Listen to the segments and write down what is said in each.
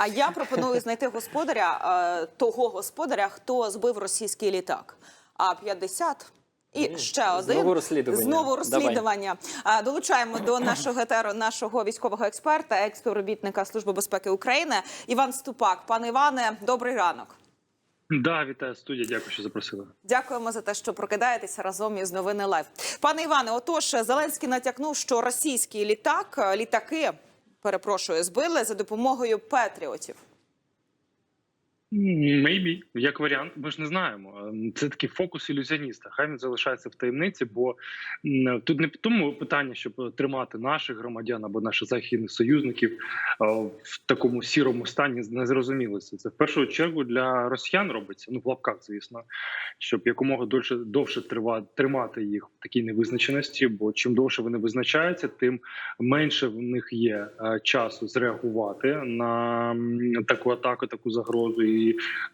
А я пропоную знайти господаря, е, того господаря, хто збив російський літак. А 50 і ще один знову розслідування. Знову розслідування. А, Долучаємо до нашого етеру нашого військового експерта, екс-співробітника Служби безпеки України Іван Ступак. Пане Іване, добрий ранок. Да, вітаю студія. Дякую, що запросили. Дякуємо за те, що прокидаєтеся разом із новини Лайв. Пане Іване, отож, Зеленський натякнув, що російський літак, е, літаки, перепрошую, збили за допомогою патріотів. Maybe, як варіант, ми ж не знаємо. Ем, Це такий фокус ілюзіоніста. Хай він залишається в таємниці, бо тут не в тому питання, щоб тримати наших громадян або наших західних союзників е, в такому сірому стані незрозумілості. Це в першу чергу для росіян робиться. Ну в лапках, звісно, щоб якомога довше довше тримати їх в такій невизначеності. Бо чим довше вони визначаються, тим менше в них є е, часу зреагувати на таку атаку, таку загрозу, і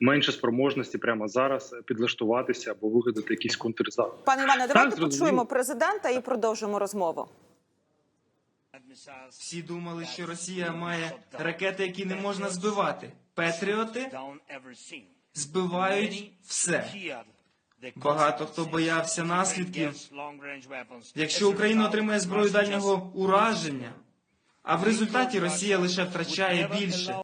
менше спроможності прямо зараз підлаштуватися або вигадати якийсь контрзахід. Пане Іване, давайте зрозуміло. почуємо президента і продовжимо розмову. Всі думали, що Росія має ракети, які не можна збивати. Петріоти збивають все. Багато хто боявся наслідків. Якщо Україна отримає зброю дальнього ураження, а в результаті Росія лише втрачає більше.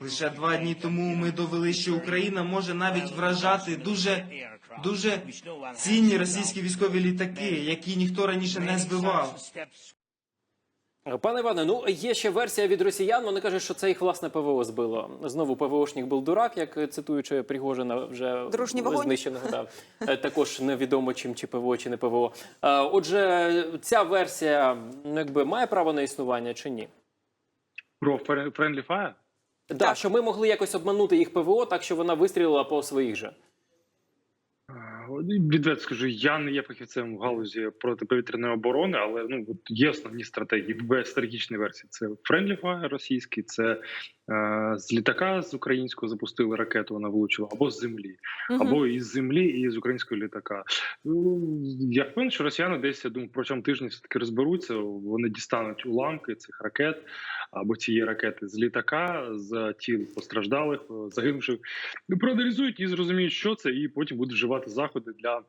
Лише два дні тому ми довели, що Україна може навіть вражати дуже дуже цінні російські військові літаки, які ніхто раніше не збивав. Пане Іване, ну є ще версія від росіян. Вони кажуть, що це їх власне ПВО збило. Знову ПВОшник був дурак, як цитуючи Пригожина вже знищеного. Да. Е, Також невідомо чим чи ПВО, чи не ПВО. Е, Отже, ця версія ну, якби має право на існування чи ні? Про Friendly Fire? Да, що ми могли якось обманути їх ПВО, так що вона вистрілила по своїх же. Е, Відверто скажу, я не є фахівцем в галузі протиповітряної оборони, але ну от є основні стратегії. Стратегічні версії це Friendly Fire російський, це е, з літака з українського запустили ракету, вона влучила, або з землі, або із землі, і з українського літака. Я впевнений, що росіяни десь я думаю, протягом тижня все таки розберуться. Вони дістануть уламки цих ракет або цієї ракети з літака, з тіл постраждалих, е, загинувших, Ну, проаналізують і зрозуміють, що це, і потім будуть вживати заходи для.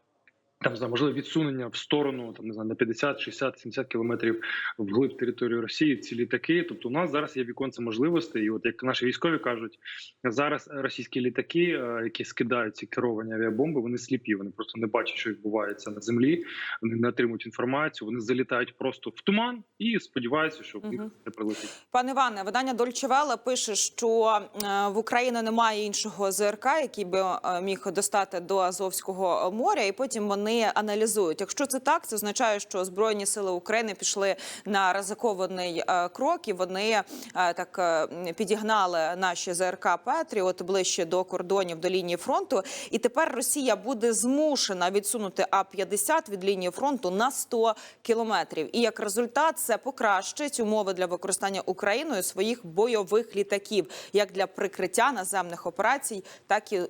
Там не знаю, можливо відсунення в сторону там не знаю на 50, 60, 70 кілометрів вглиб території Росії ці літаки. Тобто, у нас зараз є віконце можливостей. І от як наші військові кажуть, зараз російські літаки, е, які скидають ці керовані авіабомби, вони сліпі. Вони просто не бачать, що відбувається на землі. Вони не отримують інформацію. Вони залітають просто в туман і сподіваються, що них не прилетить. Пане Іване, видання Дольче Веле пише, що е, в Україні немає іншого ЗРК, який би е, міг достати до Азовського моря, і потім вони аналізують. Якщо це так, це означає, що збройні сили України пішли на ризикований е, крок, і вони е, так е, підігнали наші ЗРК Петріот ближче до кордонів до лінії фронту. І тепер Росія буде змушена відсунути А 50 від лінії фронту на 100 кілометрів. І як результат, це покращить умови для використання Україною своїх бойових літаків, як для прикриття наземних операцій, так і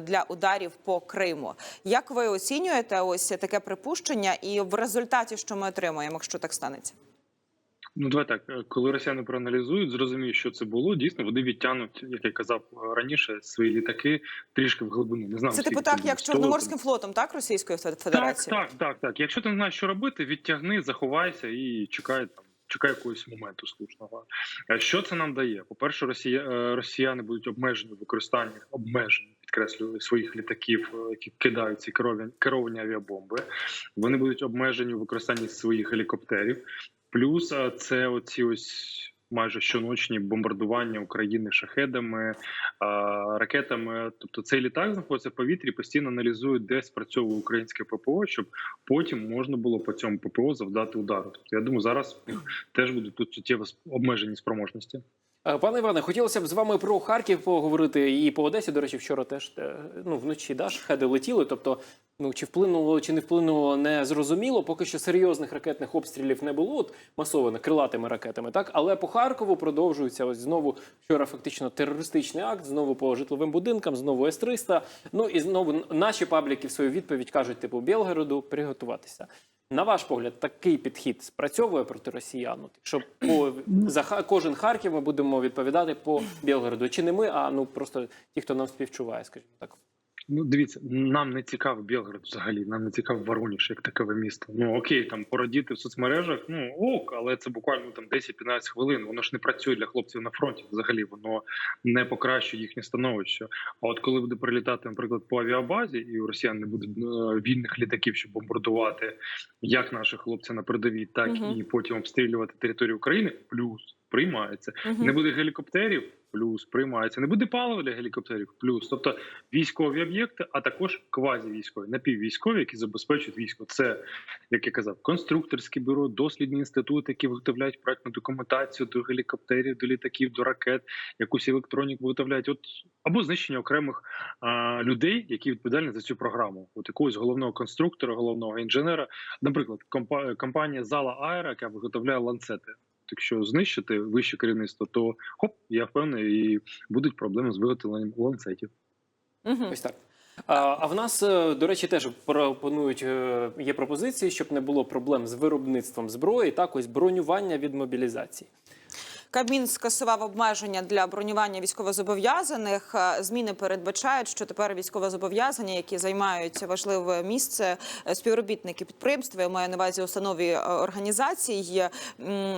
для ударів по Криму. Як ви оцінюєте ось таке припущення, і в результаті, що ми отримаємо, якщо так станеться? Ну, давай так, е, коли росіяни проаналізують, зрозуміють, що це було. Дійсно, вони відтягнуть, як я казав е, раніше, свої літаки трішки в глибину. Не знаю, Це типу так, як з Чорноморським флотом, так Російської Так, так, так, так. Якщо ти не знаєш, що робити, відтягни, заховайся і чекай там. Чекай якогось моменту слушного. Е, Що це нам дає? По-перше, росія, е, росіяни будуть обмежені в використанні обмежені, підкреслюю, своїх літаків, е, які кидають ці керовані, керовані авіабомби. Вони будуть обмежені в використанні своїх гелікоптерів. Плюс це оці ось майже щоночні бомбардування України шахедами, а, ракетами. Тобто цей літак знаходиться в повітрі, постійно аналізують, де спрацьовує українське ППО, щоб потім можна було по цьому ППО завдати удару. Тобто я думаю, зараз теж будуть тут суттєво обмежені спроможності. Е, Пане Іване, хотілося б з вами про Харків поговорити і по Одесі. До речі, вчора теж е, ну вночі да, шахеди летіли. Тобто, ну чи вплинуло, чи не вплинуло, не зрозуміло. Поки що серйозних ракетних обстрілів не було, от масовано крилатими ракетами. Так, але по Харкову продовжується ось знову вчора. Фактично терористичний акт. Знову по житловим будинкам, знову С-300. Ну і знову наші пабліки в свою відповідь кажуть, типу Білгороду приготуватися. На ваш погляд, такий підхід спрацьовує проти росіян? Якщо по за Ха- кожен Харків ми будемо відповідати по Білгороду, чи не ми, а ну просто ті, хто нам співчуває, скажімо так. Ну, дивіться, нам не цікав Білгород взагалі, нам не цікав Воронеж як такове місто. Ну окей, там порадіти в соцмережах, ну ок, але це буквально там 10-15 хвилин. Воно ж не працює для хлопців на фронті. Взагалі воно не покращує їхнє становище. А от коли буде прилітати, наприклад, по авіабазі, і у росіян не буде е, вільних літаків, щоб бомбардувати як наші хлопці на передовій, так Мгм. і потім обстрілювати територію України, плюс приймається. Мгм. Не буде гелікоптерів. Плюс приймається, не буде палива для гелікоптерів. Плюс, тобто військові об'єкти, а також квазівійськові, напіввійськові, які забезпечують військо. Це як я казав, конструкторське бюро, дослідні інститути, які виготовляють проектну документацію до гелікоптерів, до літаків, до ракет, якусь електроніку виготовляють. От або знищення окремих а, людей, які відповідальні за цю програму. От якогось головного конструктора, головного інженера. Наприклад, компа- компанія Зала Аера, яка виготовляє ланцети. Якщо знищити вище керівництво, то хоп, я впевнений, і будуть проблеми з виготовленням ланцетів. Угу. Ось так. А, а в нас, е, до речі, теж пропонують е, є пропозиції, щоб не було проблем з виробництвом зброї, так ось бронювання від мобілізації. Кабмін скасував обмеження для бронювання військовозобов'язаних. Е, Зміни передбачають, що тепер військовозобов'язані, які займають важливе місце, е, співробітники підприємства, я маю на увазі установі е, організацій,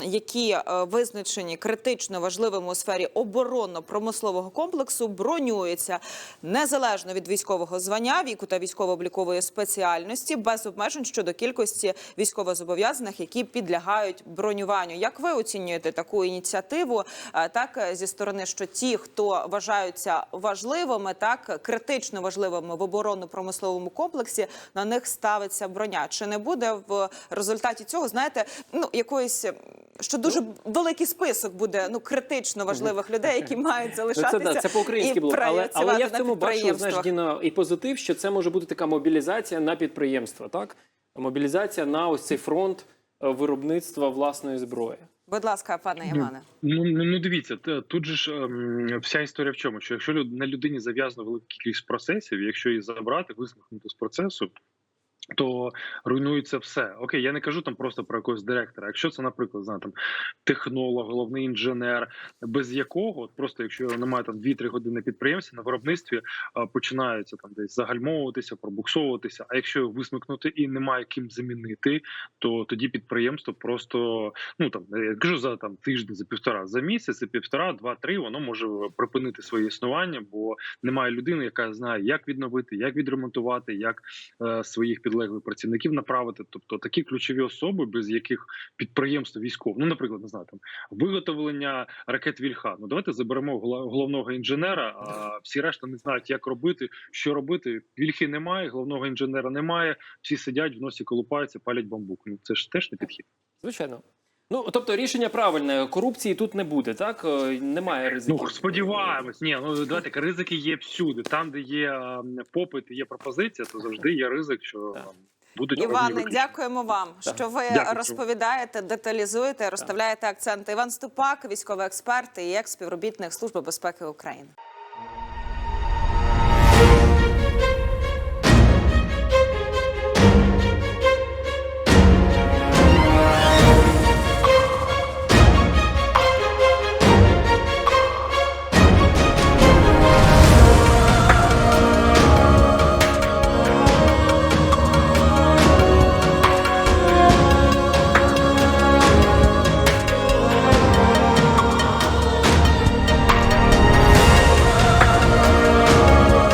які визначені критично важливими у сфері оборонно-промислового комплексу, бронюються незалежно від військового звання, віку та військово-облікової спеціальності, без обмежень щодо кількості військовозобов'язаних, які підлягають бронюванню. Як ви оцінюєте таку ініціативу? Е, Так е, зі сторони, що ті, хто вважаються важливими, так критично важливими в оборонно-промисловому комплексі, на них ставиться броня. Чи не буде в результаті цього, знаєте, ну якоїсь що дуже великий список буде ну критично важливих людей, які мають Ну, залишатися це, це по-українськи було. Але, але я в цьому бачу, знаєш. Діна, і позитив, що це може бути така мобілізація на підприємства, так? Мобілізація на ось цей фронт е, виробництва власної зброї. Будь ласка, пане Іване. Ну, ну, ну дивіться, тут же ж ем, вся історія в чому? Що якщо люд- на людині зав'язано велика кількість процесів, якщо її забрати, висмикнути з процесу, то руйнується все. Окей, я не кажу там просто про якогось директора. Якщо це, наприклад, знає, там технолог, головний інженер, без якого от просто якщо немає там 2-3 години підприємства на виробництві, а, починаються там десь загальмовуватися, пробуксовуватися. А якщо висмикнути і немає ким замінити, то тоді підприємство просто ну там я кажу за там тиждень, за півтора, за місяць, за півтора, два-три, воно може припинити своє існування, бо немає людини, яка знає, як відновити, як відремонтувати, як е, своїх підлеглих працівників направити. Тобто такі ключові особи, без яких підприємство військове, ну наприклад, не знаю, там виготовлення ракет Вільха. Ну давайте заберемо головного інженера. А всі решта не знають, як робити, що робити. Вільхи немає, головного інженера немає. Всі сидять в носі, колупаються, палять бамбук. Ну це ж теж не підхід. Звичайно. Ну, тобто рішення правильне, корупції тут не буде, так? Е, Немає ризиків. Ну сподіваємось, ні, ну давайте ризики є всюди. Там, де є ем, попит, є пропозиція, то завжди є ризик, що Так. ем, будуть Іване, дякуємо вам, Так. що ви Дякую. розповідаєте, деталізуєте, розставляєте акценти. Іван Ступак, військовий експерт і екс-співробітник Служби безпеки України.